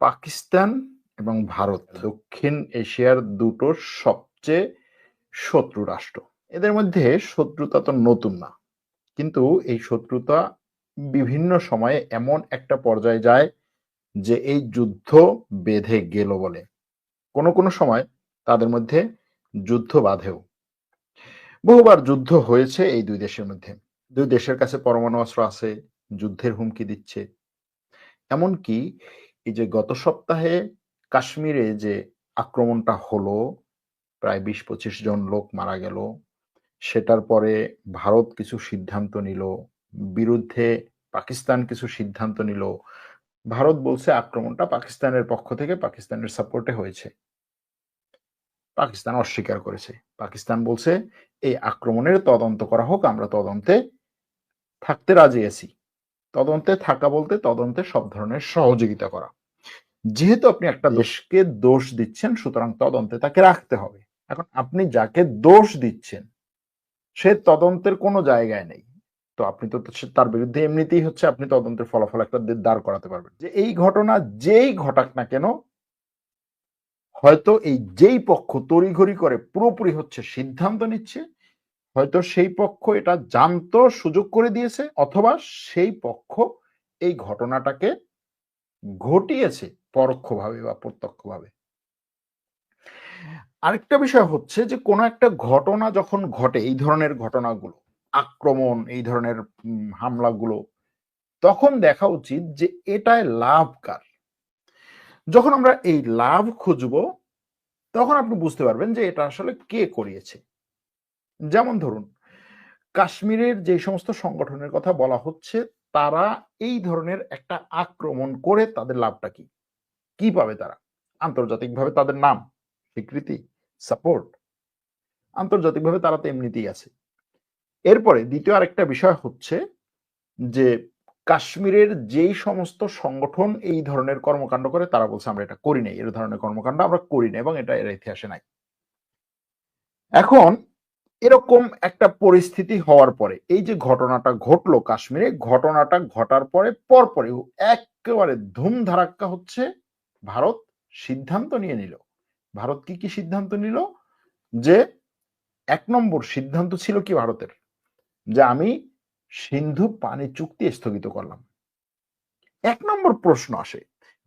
পাকিস্তান এবং ভারত দক্ষিণ এশিয়ার দুটো সবচেয়ে শত্রু রাষ্ট্র। এদের মধ্যে শত্রুতা তো নতুন না কিন্তু এই শত্রুতা বিভিন্ন সময়ে এমন একটা পর্যায়ে যায় যে এই যুদ্ধ বেঁধে গেল বলে। কোনো কোনো সময় তাদের মধ্যে যুদ্ধ বাঁধেও। বহুবার যুদ্ধ হয়েছে এই দুই দেশের মধ্যে। দুই দেশের কাছে পরমাণু অস্ত্র আছে যুদ্ধের হুমকি দিচ্ছে। এমনকি এই যে গত সপ্তাহে কাশ্মীরে যে আক্রমণটা হলো, প্রায় বিশ পঁচিশ জন লোক মারা গেল, সেটার পরে ভারত কিছু সিদ্ধান্ত নিল, বিরুদ্ধে পাকিস্তান কিছু সিদ্ধান্ত নিল। ভারত বলছে আক্রমণটা পাকিস্তানের পক্ষ থেকে পাকিস্তানের সাপোর্টে হয়েছে। পাকিস্তান অস্বীকার করেছে। পাকিস্তান বলছে, এই আক্রমণের তদন্ত করা হোক, আমরা তদন্তে থাকতে রাজি আছি। তদন্তে থাকা বলতে তদন্তে সব ধরনের সহযোগিতা করা। যেহেতু আপনি একটা দেশকে দোষ দিচ্ছেন, সুতরাং তদন্তে তাকে রাখতে হবে। এখন আপনি যাকে দোষ দিচ্ছেন, সে তদন্তের কোনো জায়গায় নেই। তো আপনি তো তার বিরুদ্ধে এমনিতেই হচ্ছে, আপনি তদন্তের ফলাফল একটা দাঁড় করাতে পারবেন। যে এই ঘটনা যেই ঘটাক না কেন, হয়তো এই যেই পক্ষ তড়িঘড়ি করে পুরোপুরি হচ্ছে সিদ্ধান্ত নিচ্ছে, হয়তো সেই পক্ষ এটা জানতো, সুযোগ করে দিয়েছে, অথবা সেই পক্ষ এই ঘটনাটাকে ঘটিয়েছে। পরোক্ষভাবে বা প্রত্যক্ষভাবে। আরেকটা বিষয় হচ্ছে যে, কোনো একটা ঘটনা যখন ঘটে, এই ধরনের ঘটনাগুলো, আক্রমণ, এই ধরনের হামলাগুলো, তখন দেখা উচিত যে, এটায় লাভ কার? যখন আমরা এই লাভ খুঁজব, তখন আপনি বুঝতে পারবেন যে, এটা আসলে কে করিয়েছে। যেমন ধরুন, কাশ্মীরের যে সমস্ত সংগঠনের কথা বলা হচ্ছে, তারা এই ধরনের একটা আক্রমণ করে তাদের লাভটা কি? কি পাবে তারা? আন্তর্জাতিকভাবে তাদের নাম, স্বীকৃতি সাপোর্ট আন্তর্জাতিকভাবে তারা তো এমনিতেই আছে। এরপরে দ্বিতীয় আরেকটা বিষয় হচ্ছে যে কাশ্মীরের যেই সমস্ত সংগঠন এই ধরনের কর্মকাণ্ড করে, তারা বলছে আমরা এটা করি নাই। এর ধরনের কর্মকাণ্ড আমরা করি না এবং এটা এর ইতিহাসে নাই। এখন এরকম একটা পরিস্থিতি হওয়ার পরে, এই যে ঘটনাটা ঘটলো কাশ্মীরে, ঘটনাটা ঘটার পরে পরপরে একেবারে ধুমধারাক্কা হচ্ছে ভারত সিদ্ধান্ত নিয়ে নিল। ভারত কি কি সিদ্ধান্ত নিল? যে এক নম্বর সিদ্ধান্ত ছিল কি ভারতের? যে আমি সিন্ধু পানি চুক্তি স্থগিত করলাম। এক নম্বর প্রশ্ন আসে।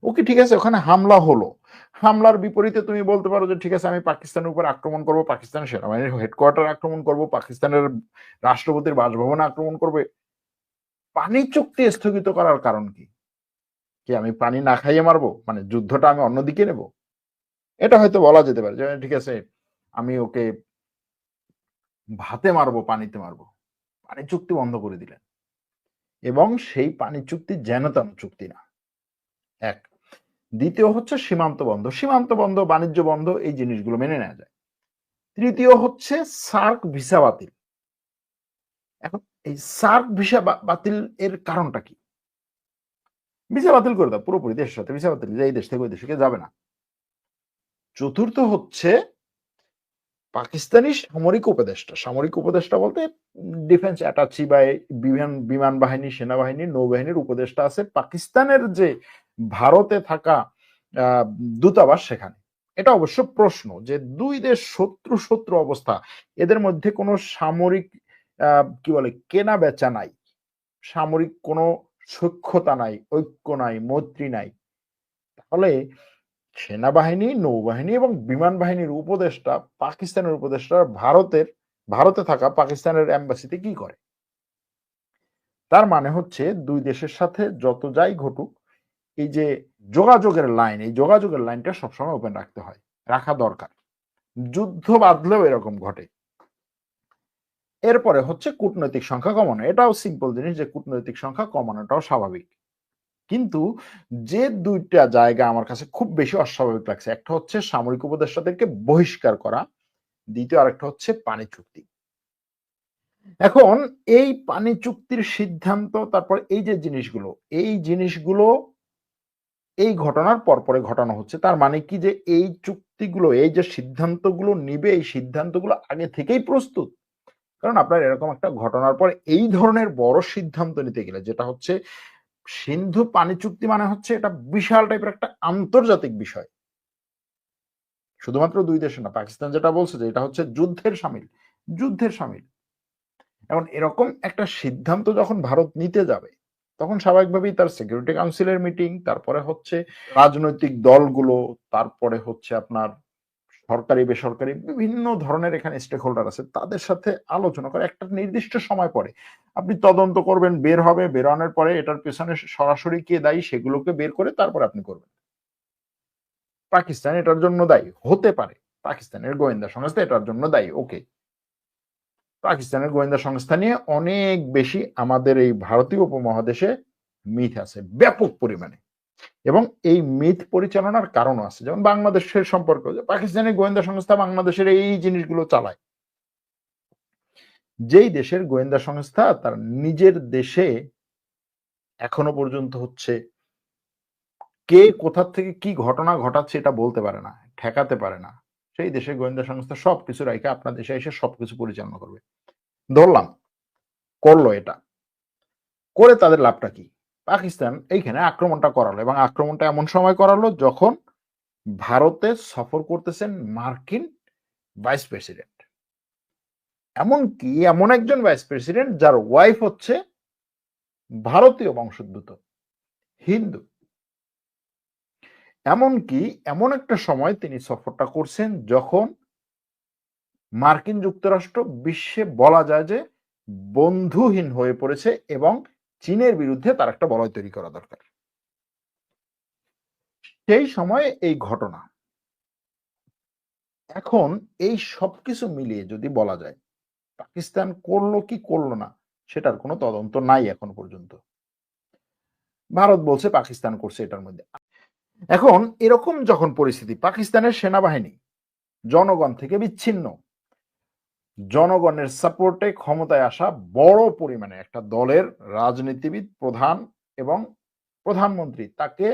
ওকে, ঠিক আছে, ওখানে হামলা হলো। হামলার বিপরীতে তুমি বলতে পারো যে, ঠিক আছে, আমি পাকিস্তানের উপর আক্রমণ করব, পাকিস্তানের সেনাবাহিনীর হেডকোয়ার্টার আক্রমণ করব, পাকিস্তানের রাষ্ট্রপতির বাসভবনে আক্রমণ করবে। পানি চুক্তি স্থগিত করার কারণ কি? কি আমি পানি না খাইয়ে মারবো? মানে যুদ্ধটা আমি অন্যদিকে নেব? এটা হয়তো বলা যেতে পারে যে, ঠিক আছে, আমি ওকে ভাতে মারবো, পানিতে মারবো। পানি চুক্তি বন্ধ করে দিলেন। এবং সেই পানি চুক্তি যেন তেন চুক্তি না। এক। দ্বিতীয় হচ্ছে সীমান্ত বন্ধ। সীমান্ত বন্ধ, বাণিজ্য বন্ধ, এই জিনিসগুলো মেনে নেওয়া যায়। তৃতীয় হচ্ছে সার্ক ভিসা বাতিল। এখন এই সার্ক ভিসা বাতিল এর কারণটা কি? ভিসা বাতিল করে দাও, পুরোপুরি দেশের সাথে ভিসা বাতিল এই দেশ থেকে ওই দেশে যাবে না। চতুর্থ হচ্ছে পাকিস্তানি সামরিক উপদেষ্টা। সামরিক উপদেষ্টা বলতে ডিফেন্স অ্যাটাচি বা বিমান বিমান বাহিনী, সেনাবাহিনী, নৌবাহিনীর উপদেষ্টা আছে। পাকিস্তানের যে ভারতে থাকা দূতাবাস সেখানে। এটা অবশ্য প্রশ্ন যে দুই দেশ শত্রু শত্রু অবস্থা, এদের মধ্যে কোনো সামরিক কি বলে কেনা বেচা নাই। সামরিক কোনো সক্ষতা নাই, ঐক্য নাই, মৈত্রী নাই। তাহলে সেনাবাহিনী, নৌবাহিনী এবং বিমান বাহিনীর উপদেষ্টা, পাকিস্তানের উপদেষ্টা ভারতের, ভারতে থাকা পাকিস্তানের এম্বাসিতে কি করে? তার মানে হচ্ছে দুই দেশের সাথে যত যাই ঘটুক, এই যে যোগাযোগের লাইন, এই যোগাযোগের লাইনটা সবসময় ওপেন রাখতে হয়, রাখা দরকার। যুদ্ধ বাঁধলেও এরকম ঘটে। এরপরে হচ্ছে কূটনৈতিক সংখ্যা কমানো। এটাও সিম্পল জিনিস যে কূটনৈতিক সংখ্যা কমানোটাও স্বাভাবিক। কিন্তু যে দুইটা জায়গা আমার কাছে খুব বেশি অস্বাভাবিক লাগছে, একটা হচ্ছে সামরিক উপদেষ্টাদেরকে বহিষ্কার করা, দ্বিতীয় আরেকটা হচ্ছে পানি চুক্তি। এখন এই পানি চুক্তির সিদ্ধান্ত, তারপর এই যে জিনিসগুলো, এই জিনিসগুলো এই ঘটনার পরপরে ঘটানো হচ্ছে, তার মানে কি যে এই চুক্তিগুলো, এই যে সিদ্ধান্তগুলো নিবে, এই সিদ্ধান্তগুলো আগে থেকেই প্রস্তুত। কারণ আপনার এরকম একটা ঘটনার পর এই ধরনের বড় সিদ্ধান্ত নিতে গেলে যেটা হচ্ছে সিন্ধু পানি চুক্তি মানে হচ্ছে এটা বিশাল টাইপের একটা আন্তর্জাতিক বিষয়। শুধুমাত্র দুই দেশে না, পাকিস্তান যেটা বলছে যে এটা হচ্ছে যুদ্ধের সামিল যুদ্ধের সামিল। এখন এরকম একটা সিদ্ধান্ত যখন ভারত নিতে যাবে, তখন স্বাভাবিকভাবেই তার সিকিউরিটি কাউন্সিলের মিটিং তারপরে হচ্ছে রাজনৈতিক দলগুলো, তারপরে হচ্ছে আপনার সরকারি, বেসরকারি বিভিন্ন ধরনের এখানে স্টেক হোল্ডার আছে, তাদের সাথে আলোচনা করে, একটা নির্দিষ্ট সময় পরে আপনি তদন্ত করবেন, বের হবে, বেরোনোর পরে এটার পেছনে সরাসরি কে দায়ী সেগুলোকে বের করে তারপরে আপনি করবেন। পাকিস্তান এটার জন্য দায়ী, হতে পারে। পাকিস্তানের গোয়েন্দা সংস্থা এটার জন্য দায়ী, ওকে। পাকিস্তানের গোয়েন্দা সংস্থা নিয়ে অনেক বেশি আমাদের এই ভারতীয় উপমহাদেশে মিথ আছে, ব্যাপক পরিমাণে। এবং এই মিথ পরিচালনার কারণ আছে। যেমন বাংলাদেশের সম্পর্ক পাকিস্তানের গোয়েন্দা সংস্থা বাংলাদেশের এই জিনিসগুলো চালায়। যেই দেশের গোয়েন্দা সংস্থা তার নিজের দেশে এখনও পর্যন্ত হচ্ছে, কে কোথা থেকে কি ঘটনা ঘটাচ্ছে এটা বলতে পারে না, ঠেকাতে পারে না। সেই দেশের গোয়েন্দা সংস্থা সবকিছু রাইকে আপনার দেশে এসে সবকিছু পরিচালনা করবে। ধরলাম, করল এটা। করে তাদের লাভটা কি? পাকিস্তান এইখানে আক্রমণটা করালো এবং আক্রমণটা এমন সময় করালো যখন ভারতে সফর করতেছেন মার্কিন ভাইস প্রেসিডেন্ট। এমনকি এমন একজন ভাইস প্রেসিডেন্ট যার ওয়াইফ হচ্ছে ভারতীয় বংশোদ্ভূত, হিন্দু। এমনকি এমন একটা সময় তিনি সফরটা করছেন যখন মার্কিন যুক্তরাষ্ট্র বিশ্বে বলা যায় যে বন্ধুহীন হয়ে পড়েছে এবং চীনের বিরুদ্ধে তার একটা বলয় তৈরি করা দরকার। সেই সময় এই ঘটনা। এখন এই সবকিছু মিলিয়ে যদি বলা যায়, পাকিস্তান করল কি করল না, সেটার কোনো তদন্ত নাই এখন পর্যন্ত। ভারত বলছে পাকিস্তান করছে এটার মধ্যে। এখন এরকম যখন পরিস্থিতি, পাকিস্তানের সেনাবাহিনী, জনগণ থেকে বিচ্ছিন্ন। জনগণের সাপোর্টে ক্ষমতায় আসা বড় পরিমাণে একটা দলের রাজনীতিবিদ প্রধান এবং প্রধানমন্ত্রী তাকে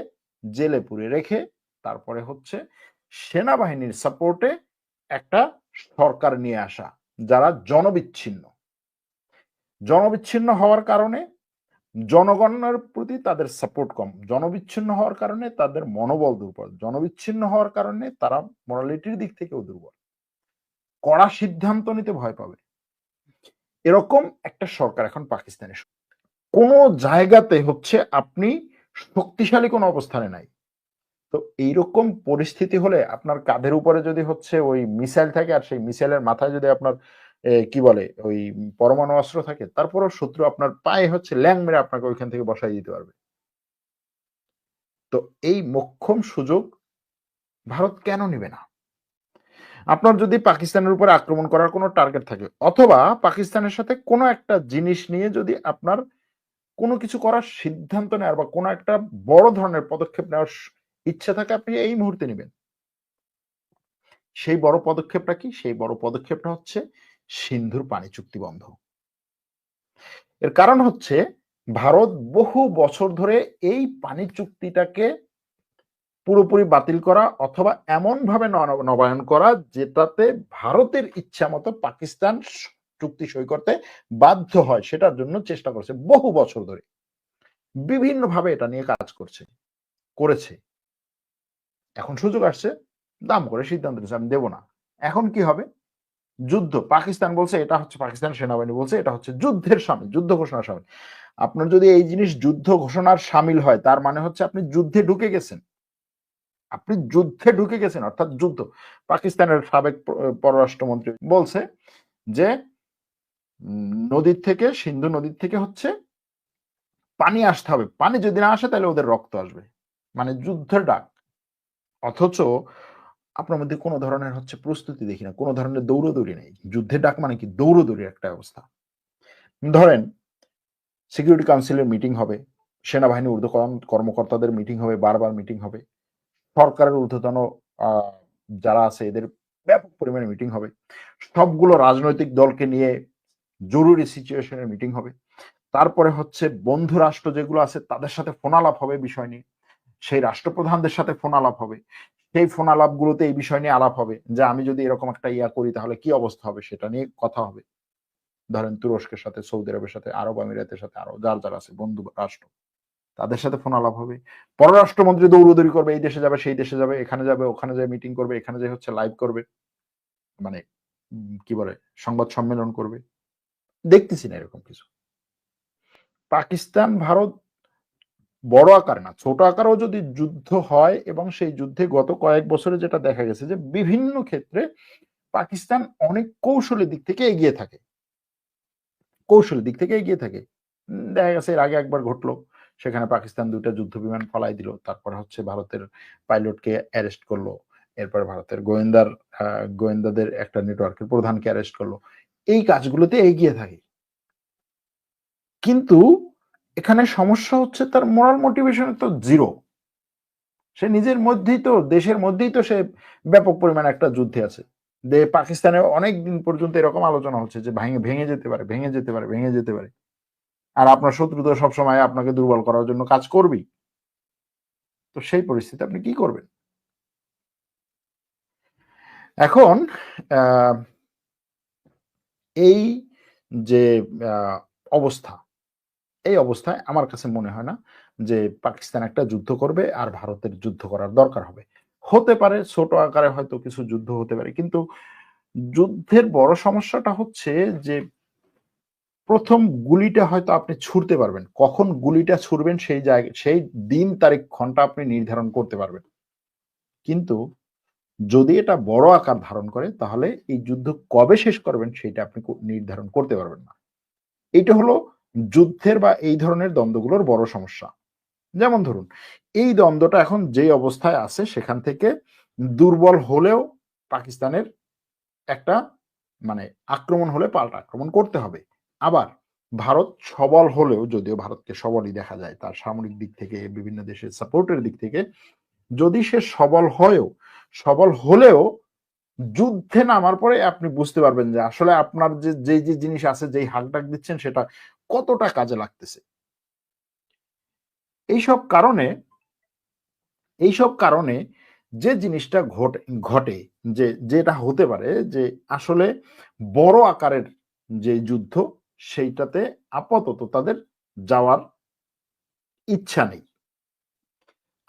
জেলে পুরে রেখে তারপরে হচ্ছে সেনাবাহিনীর সাপোর্টে একটা সরকার নিয়ে আসা, যারা জনবিচ্ছিন্ন। জনবিচ্ছিন্ন হওয়ার কারণে জনগণের প্রতি তাদের সাপোর্ট কম। জনবিচ্ছিন্ন হওয়ার কারণে তাদের মনোবল দুর্বল। জনবিচ্ছিন্ন হওয়ার কারণে তারা মোরালিটির দিক থেকেও দুর্বল। কড়া সিদ্ধান্ত নিতে ভয় পাবে। এরকম একটা সরকার এখন পাকিস্তানে কোন জায়গাতে হচ্ছে আপনি শক্তিশালী কোনো অবস্থানে নাই। তো এইরকম পরিস্থিতি হলে আপনার কাঁধের উপরে যদি হচ্ছে ওই মিসাইল থাকে আর সেই মিসাইলের মাথায় যদি আপনার কি বলে, ওই পরমাণু অস্ত্র থাকে, তারপরও শত্রু আপনার পায়ে হচ্ছে ল্যাং মেরে আপনাকে ওইখান থেকে বসাই দিতে পারবে। তো এই মক্ষম সুযোগ ভারত কেন নিবে না? আপনার যদি পাকিস্তানের উপরে আক্রমণ করার কোনো টার্গেট থাকে, অথবা পাকিস্তানের সাথে কোনো একটা জিনিস নিয়ে যদি আপনার কোনো কিছু করার সিদ্ধান্ত নেওয়ার বা কোনো একটা বড় ধরনের পদক্ষেপ নেওয়ার ইচ্ছা থাকে, আপনি এই মুহূর্তে নেবেন। সেই বড় পদক্ষেপটা কি? সেই বড় পদক্ষেপটা হচ্ছে সিন্ধুর পানি চুক্তি বন্ধ। এর কারণ হচ্ছে, ভারত বহু বছর ধরে এই পানি চুক্তিটাকে পুরোপুরি বাতিল করা অথবা এমন ভাবে নবায়ন করা যেটাতে ভারতের ইচ্ছা মতো পাকিস্তান চুক্তি সই করতে বাধ্য হয়, সেটার জন্য চেষ্টা করছে বহু বছর ধরে। বিভিন্ন ভাবে এটা নিয়ে কাজ করছে, করেছে। এখন সুযোগ আসছে, দাম করে সিদ্ধান্ত নিচ্ছে আমি দেবো না। এখন কি হবে? যুদ্ধ, পাকিস্তান বলছে এটা হচ্ছে পাকিস্তান সেনাবাহিনী বলছে, এটা হচ্ছে যুদ্ধের সামিল, যুদ্ধ ঘোষণার সামিল। আপনার যদি এই জিনিস যুদ্ধ ঘোষণার সামিল হয়, তার মানে হচ্ছে আপনি যুদ্ধে ঢুকে গেছেন। আপনি যুদ্ধে ঢুকে গেছেন, অর্থাৎ যুদ্ধ। পাকিস্তানের সাবেক পররাষ্ট্রমন্ত্রী বলছে যে, নদীর থেকে, সিন্ধু নদীর থেকে হচ্ছে পানি আসতে হবে। পানি যদি না আসে তাহলে ওদের রক্ত আসবে। মানে যুদ্ধের ডাক। অথচ আপনার মধ্যে কোনো ধরনের হচ্ছে প্রস্তুতি দেখি না। কোনো ধরনের দৌড়দৌড়ি নেই। যুদ্ধের ডাক মানে কি? দৌড়দৌড়ির একটা অবস্থা। ধরেন সিকিউরিটি কাউন্সিলের মিটিং হবে। সেনাবাহিনী ঊর্ধ্বতন কর্মকর্তাদের মিটিং হবে, বারবার মিটিং হবে। সরকারের ঊর্ধ্বতন যারা আছে এদের ব্যাপক পরিমাণে মিটিং হবে। সবগুলো রাজনৈতিক দলকে নিয়ে জরুরি সিচুয়েশনের মিটিং হবে। তারপরে হচ্ছে বন্ধু রাষ্ট্র যেগুলো আছে তাদের সাথে ফোনালাপ হবে বিষয় নিয়ে। সেই রাষ্ট্রপ্রধানদের সাথে ফোন আলাপ হবে। সেই ফোন আলাপ গুলোতে এই বিষয় নিয়ে আলাপ হবে যে আমি যদি এরকম একটা ইয়া করি তাহলে কি অবস্থা হবে সেটা নিয়ে কথা হবে। ধরেন তুরস্কের সাথে, সৌদি আরবের সাথে, আরব আমিরাতের সাথে আরও যার যার আছে বন্ধু রাষ্ট্র। তাদের সাথে ফোন আলাপ হবে। পররাষ্ট্রমন্ত্রী দৌড়দৌড়ি করবে, এই দেশে যাবে, সেই দেশে যাবে, এখানে যাবে, ওখানে যায় মিটিং করবে, এখানে যে হচ্ছে লাইভ করবে। মানে কি বলে, সংবাদ সম্মেলন করবে। দেখতেছি না এরকম কিছু। পাকিস্তান, ভারত বড় আকার না, ছোট আকারও যদি যুদ্ধ হয় এবং সেই যুদ্ধে গত কয়েক বছরে যেটা দেখা গেছে যে বিভিন্ন ক্ষেত্রে পাকিস্তান অনেক কৌশলের দিক থেকে এগিয়ে থাকে। কৌশলের দিক থেকে এগিয়ে থাকে। দেখা গেছে এর আগে একবার ঘটলো। সেখানে পাকিস্তান দুইটা যুদ্ধ বিমান ফলাই দিল। তারপর হচ্ছে ভারতের পাইলটকে অ্যারেস্ট করল। এরপর ভারতের গোয়েন্দার গোয়েন্দাদের একটা নেটওয়ার্কের প্রধানকে অ্যারেস্ট করল। এই কাজগুলোতে এগিয়ে থাকে। কিন্তু এখানে সমস্যা হচ্ছে তার মোরাল মোটিভেশন তো জিরো সে নিজের মধ্যেই তো, দেশের মধ্যেই তো সে ব্যাপক পরিমাণে একটা যুদ্ধে আছে। পাকিস্তানে অনেক দিন পর্যন্ত এরকম আলোচনা হচ্ছে যে ভেঙে ভেঙে যেতে পারে, ভেঙে যেতে পারে, ভেঙে যেতে পারে। আর আপনার শত্রু তো সবসময় আপনাকে দুর্বল করার জন্য কাজ করবেই। তো সেই পরিস্থিতি আপনি কি করবেন? এখন এই যে অবস্থা, এই অবস্থায় আমার কাছে মনে হয় না যে পাকিস্তান একটা যুদ্ধ করবে আর ভারতের যুদ্ধ করার দরকার হবে। হতে পারে ছোট আকারে হয়তো কিছু যুদ্ধ হতে পারে, কিন্তু যুদ্ধের বড় সমস্যাটা হচ্ছে যে প্রথম গুলিটা হয়তো আপনি ছুড়তে পারবেন। কখন গুলিটা ছুড়বেন সেই জায়গা, সেই দিন, তারিখ ঘণ্টা আপনি নির্ধারণ করতে পারবেন। কিন্তু যদি এটা বড় আকার ধারণ করে, তাহলে এই যুদ্ধ কবে শেষ করবেন সেটা আপনি নির্ধারণ করতে পারবেন না। এটা হলো যুদ্ধের বা এই ধরনের দ্বন্দ্বগুলোর বড় সমস্যা। যেমন ধরুন, এই দ্বন্দ্বটা এখন যেই অবস্থায় আছে, সেখান থেকে দুর্বল হলেও পাকিস্তানের একটা মানে আক্রমণ হলে পাল্টা আক্রমণ করতে হবে। আবার ভারত সবল হলেও যদিও ভারতকে সবলই দেখা যায়, তার সামরিক দিক থেকে, বিভিন্ন দেশের সাপোর্টের দিক থেকে, যদি সে সবল হয়েও, সবল হলেও যুদ্ধে নামার পরে আপনি বুঝতে পারবেন যে আসলে আপনার যে যেই যে জিনিস আছে, যেই হাক ডাক দিচ্ছেন, সেটা কতটা কাজে লাগতেছে। এইসব কারণে এইসব কারণে যে জিনিসটা ঘটে ঘটে, যে, যেটা হতে পারে যে আসলে বড় আকারের যে যুদ্ধ সেইটাতে আপাতত তাদের যাওয়ার ইচ্ছা নেই।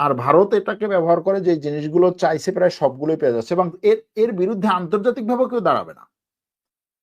আর ভারত এটাকে ব্যবহার করে যে জিনিসগুলো চাইছে, প্রায় সবগুলোই পেয়ে যাচ্ছে এবং এর এর বিরুদ্ধে আন্তর্জাতিকভাবে কেউ দাঁড়াবে না।